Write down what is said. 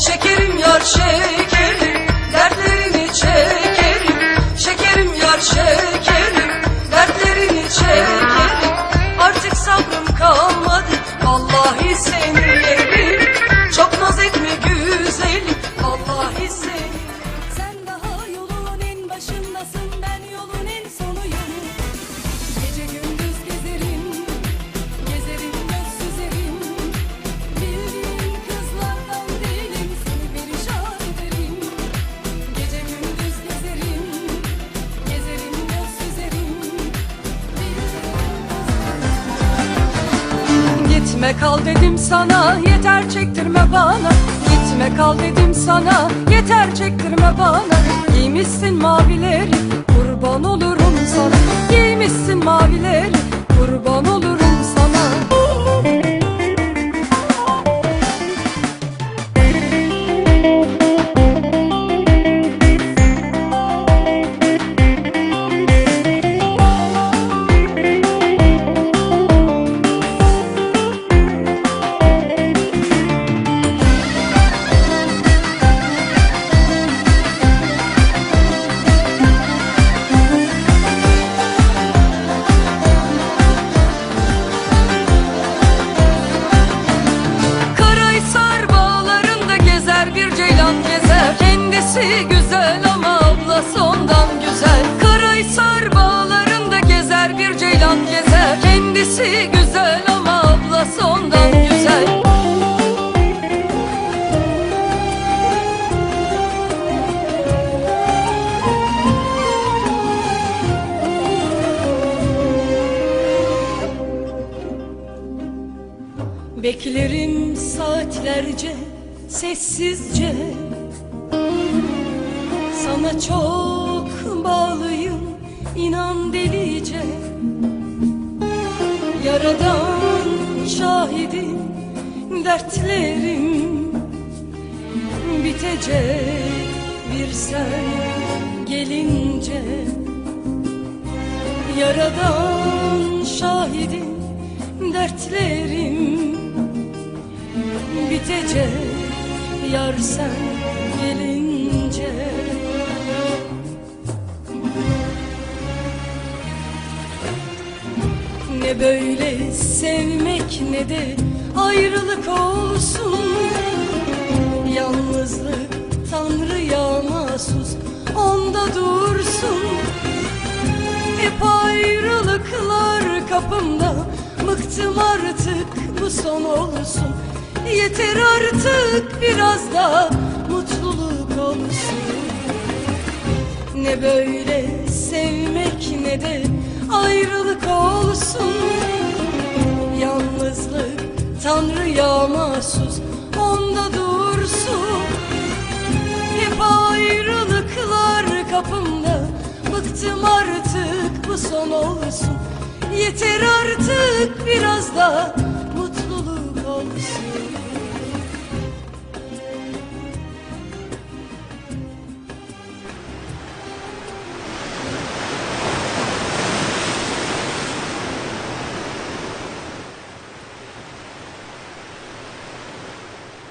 Şekerim yar şekerim Gitme kal dedim sana yeter çektirme bana. Gitme kal dedim sana yeter çektirme bana. Giymişsin Kendisi güzel ama ablası ondan güzel. Karaysar bağlarında gezer bir ceylan gezer. Kendisi güzel ama ablası ondan güzel. Beklerim saatlerce sessizce Sana çok bağlıyım inan delice. Yaradan şahidim dertlerim Bitecek bir sen gelince. Yaradan şahidim dertlerim Bitecek yar sen gelince Ne böyle sevmek ne de ayrılık olsun. Yalnızlık Tanrı'ya mahsus onda dursun. Hep ayrılıklar kapımda Bıktım artık bu son olsun. Yeter artık biraz da mutluluk olsun. Ne böyle sevmek ne de ayrılık olsun. Yalnızlık Tanrı'ya mahsus onda dursun. Hep ayrılıklar kapımda Bıktım artık bu son olsun. Yeter artık biraz da mutluluk olsun